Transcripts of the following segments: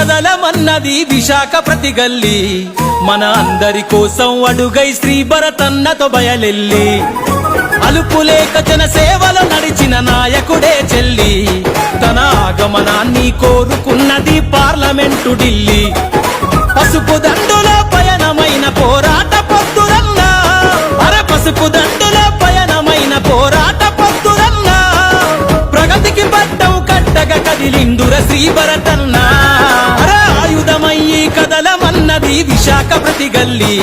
కదలమన్నది విశాఖ ప్రతిగల్లి మన అందరి కోసం అడుగై శ్రీ భరతన్నతో బయలెల్లి. అలుపులేక జన సేవలో నడిచిన నాయకుడే చెల్లి. తన ఆగమనాన్ని కోరుకున్నది పార్లమెంటు ఢిల్లీ. పసుపు దండులో పయనమైన పోరాట పొత్తురన్నా అర పసుపు దండులో పయనమైన పోరాట పొత్తురన్నా ప్రగతికి పట్టం కట్టగా కదిలిందుర శ్రీ భరత శ్రీ విశాఖ ప్రతి గల్లి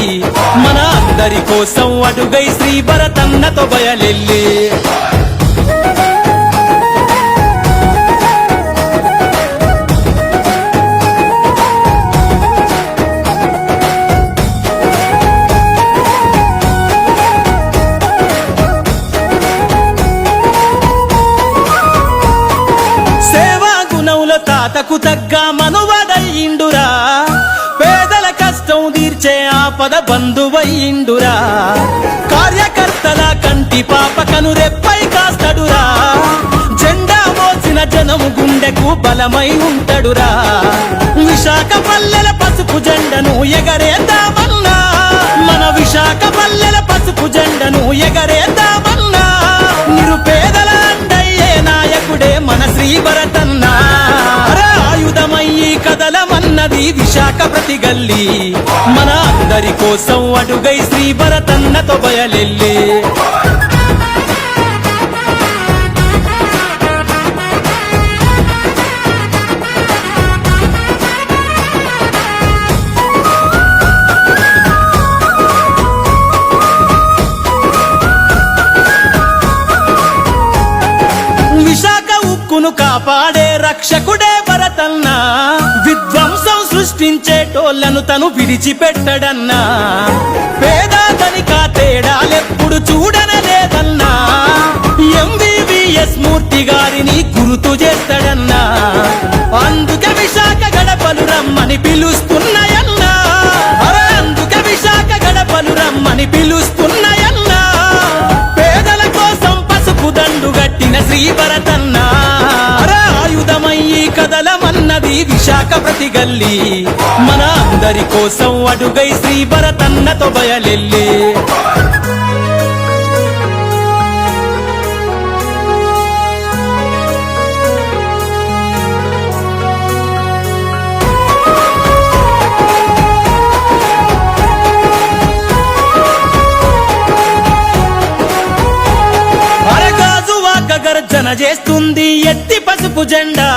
మన అందరి కోసం అడుగై శ్రీ భరతన్నతో బయలెల్లి. సేవా గుణంలో తాతకు తగ్గ కష్టం ఆపద బంధువయ్యిండురా కార్యకర్తల కంటి పాప కనురెప్పై కాస్తడురా. జెండా మోసిన జనము గుండెకు బలమై ఉంటడురా. విశాఖ పల్లెల పసుపు జెండను ఎగరేద్దామన్నా. మన విశాఖ పల్లెల పసుపు జెండను ఎగరేద్దామన్నా. నిరుపేదల అండయ్యే నాయకుడే మన శ్రీ భరతన్నా అర ప్రతి విశాఖ ప్రతి గల్లీ. మన అందరి కోసం అడుగై శ్రీ భరతన్నతో బయలెల్లి. విశాఖ ఉక్కును కాపాడే రక్షకుడే పేదోళ్ళను తను విడిచిపెట్టడన్నా. పేదాతని కాతేడాలెప్పుడు తేడాలెప్పుడు చూడనలేదన్నా. ఎంబీబీఎస్ మూర్తి గారిని గుర్తు చేస్తాడన్నా. అందుకే విశాఖ గడపలు రమ్మని పిలుస్తున్నాయన్నా. అందుకే విశాఖ గడపలు రమ్మని పిలుస్తున్నాయన్నా. పేదల కోసం పసుపు దండు గట్టిన శ్రీ ప్రతి విశాఖ ప్రతిగల్లి మన అందరి కోసం అడుగై శ్రీ భరతన్నతో బయలెల్లి. అరగాజు గర్జన చేస్తుంది ఎత్తి పసుపు జెండా.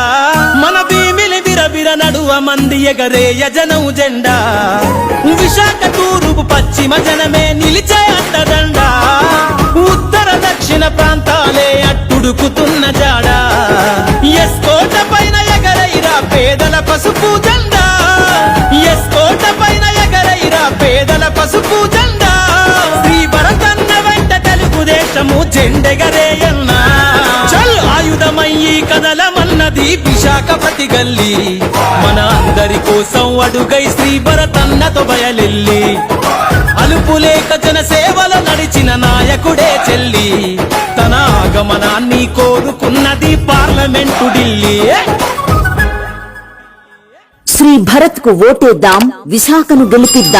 విరబిర నడువ మంది ఎగరే యజనం జెండా. విశాఖ తూరుపు పశ్చిమ జనమే నిలిచే అట్టదండ. ఉత్తర దక్షిణ ప్రాంతాలే అట్టుడుకుతున్న జాడా. ఎస్కోట పైన ఎగరైరా పేదల పసుపు జెండా. ఎస్కోట పైన ఎగరైరా పేదల పసుపు జెండా. శ్రీ భరతన్న వెంట తెలుగుదేశము జెండెగరేయన్నా. చల్ ఆయుధమయ్యి కదల ఉన్నది విశాఖపతి గల్లి. మన అందరి కోసం అడుగై శ్రీ భరతన్నతో బయలెల్లి. అలుపులేక లేక సేవలో నడిచిన నాయకుడే చెల్లి. తన ఆగమనాన్ని కోరుకున్నది పార్లమెంటు ఢిల్లీ. శ్రీ భరత్కు ఓటేద్దాం విశాఖను గెలిపిద్దాం.